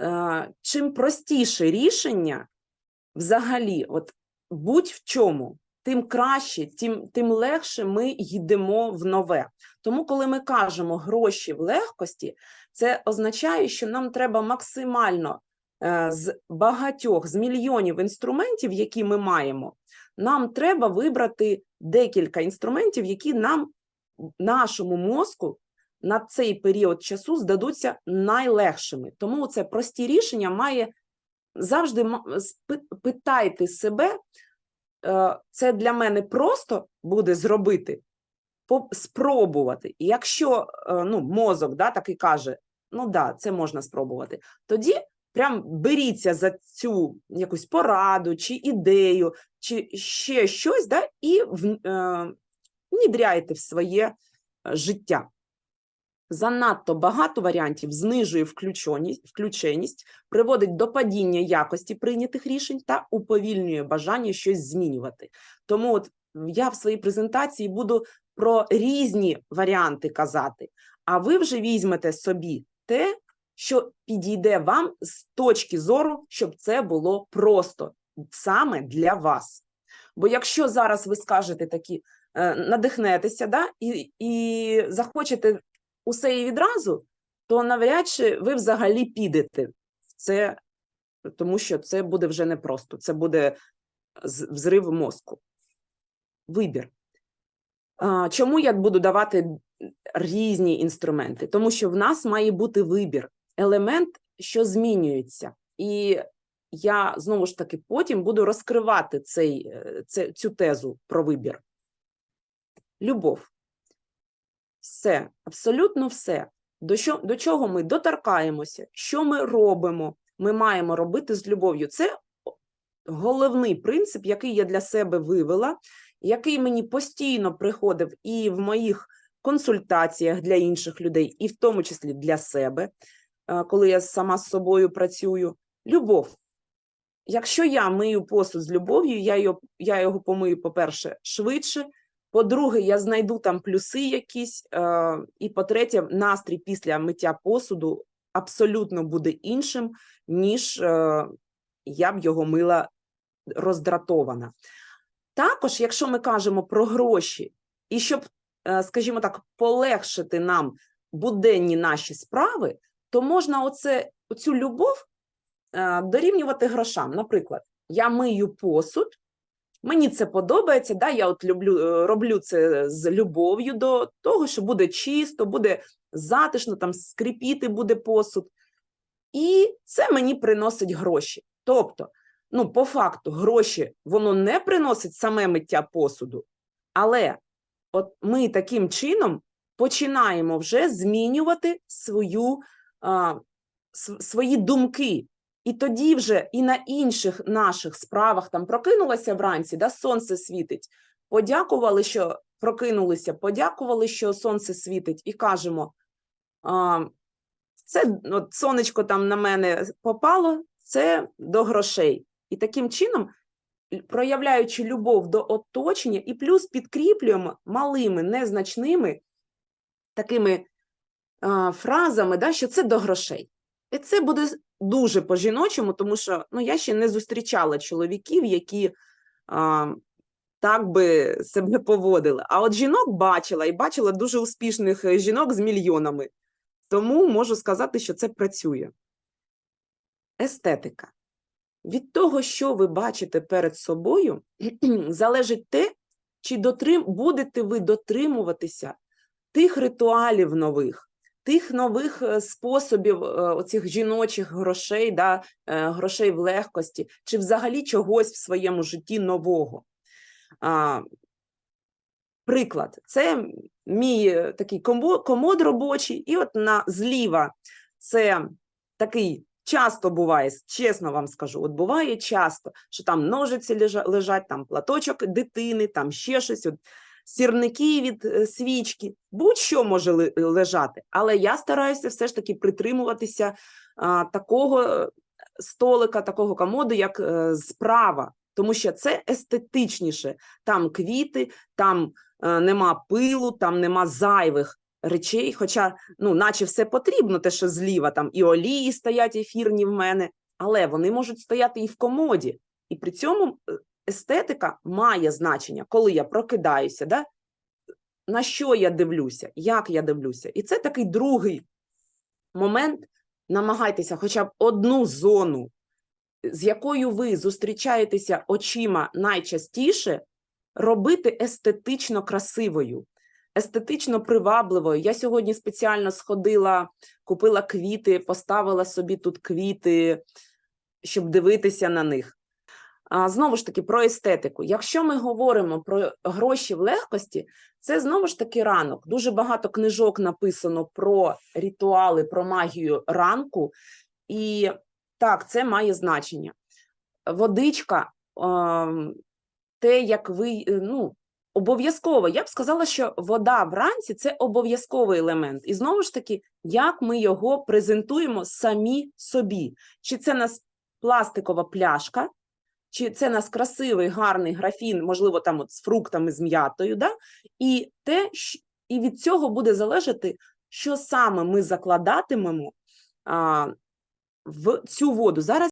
е, чим простіше рішення, взагалі, от будь в чому, тим краще, тим, тим легше ми йдемо в нове. Тому, коли ми кажемо гроші в легкості, це означає, що нам треба максимально е, з багатьох, з мільйонів інструментів, які ми маємо, нам треба вибрати декілька інструментів, які нам, нашому мозку, на цей період часу здадуться найлегшими. Тому це прості рішення має завжди питайте себе, е, це для мене просто буде зробити, спробувати. І якщо е, ну, мозок да, так і каже, ну да, це можна спробувати, тоді прям беріться за цю якусь пораду чи ідею, чи ще щось, да, і е, внідряйте в своє е, життя. Занадто багато варіантів знижує включеність, приводить до падіння якості прийнятих рішень та уповільнює бажання щось змінювати. Тому от я в своїй презентації буду про різні варіанти казати, а ви вже візьмете собі те, що підійде вам з точки зору, щоб це було просто саме для вас. Бо якщо зараз ви скажете такі, е, надихнетеся да, і, і захочете усе і відразу, то навряд чи ви взагалі підете в це, тому що це буде вже непросто, це буде взрив мозку. Вибір. Чому я буду давати різні інструменти? Тому що в нас має бути вибір, елемент, що змінюється. І я знову ж таки потім буду розкривати цей, е, цю тезу про вибір. Любов. Все, абсолютно все. До, що, до чого ми доторкаємося, що ми робимо, ми маємо робити з любов'ю. Це головний принцип, який я для себе вивела, який мені постійно приходив і в моїх консультаціях для інших людей, і в тому числі для себе, е, коли я сама з собою працюю. Любов. Якщо я мию посуд з любов'ю, я його, я його помию, по-перше, швидше. По-друге, я знайду там плюси якісь. Е, і по-третє, настрій після миття посуду абсолютно буде іншим, ніж е, я б його мила роздратована. Також, якщо ми кажемо про гроші, і щоб, е, скажімо так, полегшити нам буденні наші справи, то можна оце, оцю любов дорівнювати грошам. Наприклад, я мию посуд, мені це подобається, да, я от люблю, е, роблю це з любов'ю до того, що буде чисто, буде затишно, там скрипіти буде посуд. І це мені приносить гроші. Тобто, ну, по факту, гроші воно не приносить саме миття посуду, але от ми таким чином починаємо вже змінювати свою, а, свої думки. І тоді вже і на інших наших справах там прокинулася вранці, да, сонце світить. Подякували, що прокинулися, подякували, що сонце світить, і кажемо: а, це от, сонечко там на мене попало, це до грошей. І таким чином, проявляючи любов до оточення, і плюс підкріплюємо малими, незначними такими а, фразами, да, що це до грошей. І це буде дуже по-жіночому, тому що ну, я ще не зустрічала чоловіків, які а, так би себе поводили. А от жінок бачила і бачила дуже успішних е, жінок з мільйонами. Тому можу сказати, що це працює. Естетика. Від того, що ви бачите перед собою, залежить те, чи дотрим... будете ви дотримуватися тих ритуалів нових, тих нових е, способів е, оцих жіночих грошей, да, е, грошей в легкості, чи взагалі чогось в своєму житті нового. Приклад, це мій такий комод робочий, і от на зліва це такий часто буває, чесно вам скажу, от буває часто, що там ножиці лежать, там платочок дитини, там ще щось, сірники від е, свічки, будь-що може лежати. Але я стараюся все ж таки притримуватися а, такого е, столика, такого комоду, як е, справа, тому що це естетичніше. Там квіти, там е, нема пилу, там нема зайвих речей. Хоча, ну, наче все потрібно, те, що зліва, там і олії стоять ефірні в мене, але вони можуть стояти і в комоді. І при цьому е, естетика має значення, коли я прокидаюся, да? на що я дивлюся, як я дивлюся. І це такий другий момент. Намагайтеся хоча б одну зону, з якою ви зустрічаєтеся очима найчастіше, робити естетично красивою, естетично привабливою. Я сьогодні спеціально сходила, купила квіти, поставила собі тут квіти, щоб дивитися на них. Знову ж таки, про естетику. Якщо ми говоримо про гроші в легкості, це знову ж таки ранок. Дуже багато книжок написано про ритуали, про магію ранку, і так, це має значення. Водичка, те, як ви, ну, обов'язково. Я б сказала, що вода вранці це обов'язковий елемент. І знову ж таки, як ми його презентуємо самі собі. Чи це нас пластикова пляшка, чи це нас красивий, гарний графін, можливо, там от з фруктами, з м'ятою, да? і те, і від цього буде залежати, що саме ми закладатимемо а, в цю воду. Зараз